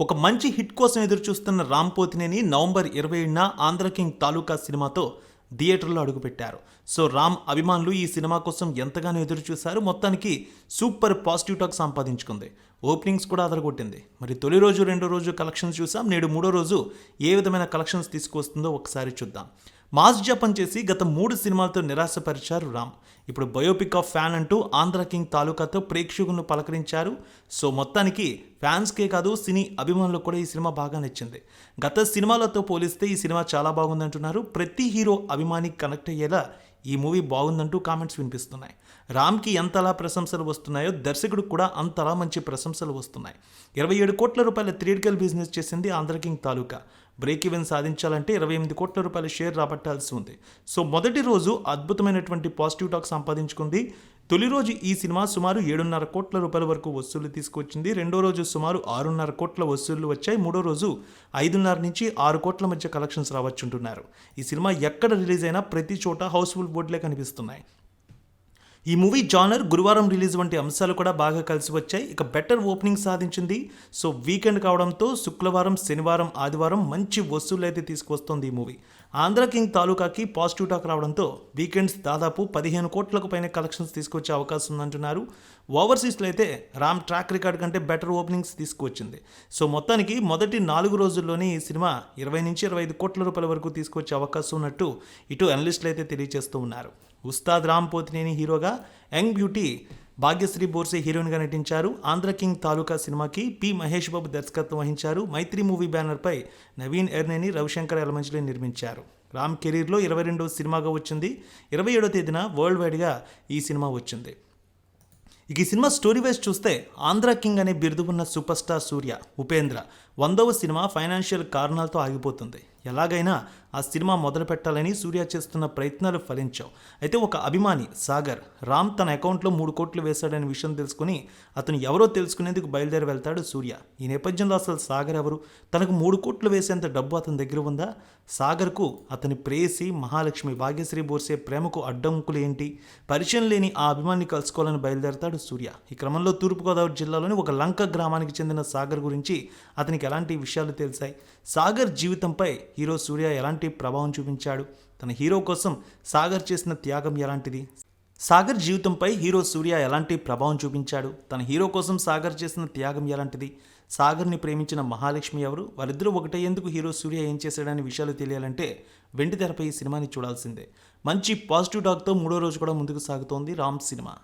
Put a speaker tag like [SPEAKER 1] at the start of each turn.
[SPEAKER 1] ఒక మంచి హిట్ కోసం ఎదురుచూస్తున్న రాంపోతినేని రామ్ పోతినేని నవంబర్ ఇరవై ఏడున ఆంధ్ర కింగ్ తాలూకా సినిమాతో థియేటర్లో అడుగుపెట్టారు. సో రామ్ అభిమానులు ఈ సినిమా కోసం ఎంతగానో ఎదురుచూశారు. మొత్తానికి సూపర్ పాజిటివ్ టాక్ సంపాదించుకుంది. ఓపెనింగ్స్ కూడా అదరగొట్టింది. మరి తొలి రోజు రెండో రోజు కలెక్షన్స్ చూసాం. నేడు మూడో రోజు ఏ విధమైన కలెక్షన్స్ తీసుకొస్తుందో ఒకసారి చూద్దాం. మాస్ జపం చేసి గత మూడు సినిమాలతో నిరాశపరిచారు రామ్. ఇప్పుడు బయోపిక్ ఆఫ్ ఫ్యాన్ అంటూ ఆంధ్ర కింగ్ తాలూకాతో ప్రేక్షకులను పలకరించారు. సో మొత్తానికి ఫ్యాన్స్కే కాదు సినీ అభిమానులకు కూడా ఈ సినిమా బాగా నచ్చింది. గత సినిమాలతో పోలిస్తే ఈ సినిమా చాలా బాగుందంటున్నారు. ప్రతి హీరో అభిమాని కనెక్ట్ అయ్యేలా ఈ మూవీ బాగుందంటూ కామెంట్స్ వినిపిస్తున్నాయి. రామ్కి ఎంతలా ప్రశంసలు వస్తున్నాయో దర్శకుడికి కూడా అంతలా మంచి ప్రశంసలు వస్తున్నాయి. ఇరవై ఏడు కోట్ల రూపాయల త్రీడికల్ బిజినెస్ చేసింది Andhra king Taluka. Break even సాధించాలంటే ఇరవై ఎనిమిది కోట్ల రూపాయల షేర్ రాబట్టాల్సి ఉంది. సో మొదటి రోజు అద్భుతమైనటువంటి పాజిటివ్ టాక్ సంపాదించుకుంది. తొలి రోజు ఈ సినిమా సుమారు ఏడున్నర కోట్ల రూపాయల వరకు వసూళ్ళు తీసుకొచ్చింది రెండో రోజు సుమారు ఆరున్నర కోట్ల వసూళ్ళు వచ్చాయి. మూడో రోజు ఐదున్నర నుంచి ఆరు కోట్ల మధ్య కలెక్షన్స్ రావచ్చుంటున్నారు. ఈ సినిమా ఎక్కడ రిలీజ్ అయినా ప్రతి చోట హౌస్ఫుల్ బోర్డులే కనిపిస్తున్నాయి. ఈ మూవీ జానర్ గురువారం రిలీజ్ వంటి అంశాలు కూడా బాగా కలిసి వచ్చాయి. ఇక బెటర్ ఓపెనింగ్ సాధించింది. సో వీకెండ్ కావడంతో శుక్రవారం శనివారం ఆదివారం మంచి వసూలు అయితే తీసుకొస్తోంది ఈ మూవీ. ఆంధ్ర కింగ్ తాలూకాకి పాజిటివ్ టాక్ రావడంతో వీకెండ్స్ దాదాపు పదిహేను కోట్లకు పైన కలెక్షన్స్ తీసుకొచ్చే అవకాశం ఉందంటున్నారు. ఓవర్సీస్లో అయితే రామ్ ట్రాక్ రికార్డ్ కంటే బెటర్ ఓపెనింగ్స్ తీసుకొచ్చింది. సో మొత్తానికి మొదటి నాలుగు రోజుల్లోనే ఈ సినిమా ఇరవై నుంచి ఇరవై ఐదు కోట్ల రూపాయల వరకు తీసుకొచ్చే అవకాశం ఉన్నట్టు ఇటు అనలిస్టులు అయితే తెలియజేస్తూ ఉన్నారు. ఉస్తాద్ రామ్ పోతినేని హీరోగా యంగ్ బ్యూటీ భాగ్యశ్రీ బోర్సే హీరోయిన్గా నటించారు. ఆంధ్ర కింగ్ తాలూకా సినిమాకి పి. మహేష్ బాబు దర్శకత్వం వహించారు. మైత్రి మూవీ బ్యానర్పై నవీన్ ఎర్నేని రవిశంకర్ ఎలమంచిలో నిర్మించారు. రామ్ కెరీర్లో ఇరవై రెండవ సినిమాగా వచ్చింది. ఇరవై ఏడో తేదీన వరల్డ్ వైడ్గా ఈ సినిమా వచ్చింది. ఇక ఈ సినిమా స్టోరీ వైజ్ చూస్తే ఆంధ్ర కింగ్ అనే బిరుదు ఉన్న సూపర్ స్టార్ సూర్య ఉపేంద్ర వందవ సినిమా ఫైనాన్షియల్ కారణాలతో ఆగిపోతుంది. ఎలాగైనా ఆ సినిమా మొదలు పెట్టాలని సూర్య చేస్తున్న ప్రయత్నాలు ఫలించావు. అయితే ఒక అభిమాని సాగర్ రామ్ తన అకౌంట్లో మూడు కోట్లు వేశాడనే విషయం తెలుసుకుని అతను ఎవరో తెలుసుకునేందుకు బయలుదేరి వెళ్తాడు సూర్య. ఈ నేపథ్యంలో అసలు సాగర్ ఎవరు? తనకు మూడు కోట్లు వేసేంత డబ్బు అతని దగ్గర ఉందా? సాగర్కు అతని ప్రేయసి మహాలక్ష్మి భాగ్యశ్రీ బోర్సే ప్రేమకు అడ్డంకులు ఏంటి? పరిచయం లేని ఆ అభిమాని కలుసుకోవాలని బయలుదేరతాడు సూర్య. ఈ క్రమంలో తూర్పుగోదావరి జిల్లాలోని ఒక లంక గ్రామానికి చెందిన సాగర్ గురించి అతనికి ఎలాంటి విషయాలు తెలిసాయి? సాగర్ జీవితంపై హీరో సూర్య ఎలాంటి ప్రభావం చూపించాడు? తన హీరో కోసం సాగర్ చేసిన త్యాగం ఎలాంటిది? సాగర్ జీవితంపై హీరో సూర్య ఎలాంటి ప్రభావం చూపించాడు? తన హీరో కోసం సాగర్ చేసిన త్యాగం ఎలాంటిది? సాగర్ని ప్రేమించిన మహాలక్ష్మి ఎవరు? వారిద్దరూ ఎందుకు హీరో సూర్య ఏం చేశాడనే విషయాలు తెలియాలంటే వెండి తెరపై ఈ సినిమాని చూడాల్సిందే. మంచి పాజిటివ్ టాక్తో మూడో రోజు కూడా ముందుకు సాగుతోంది రామ్ సినిమా.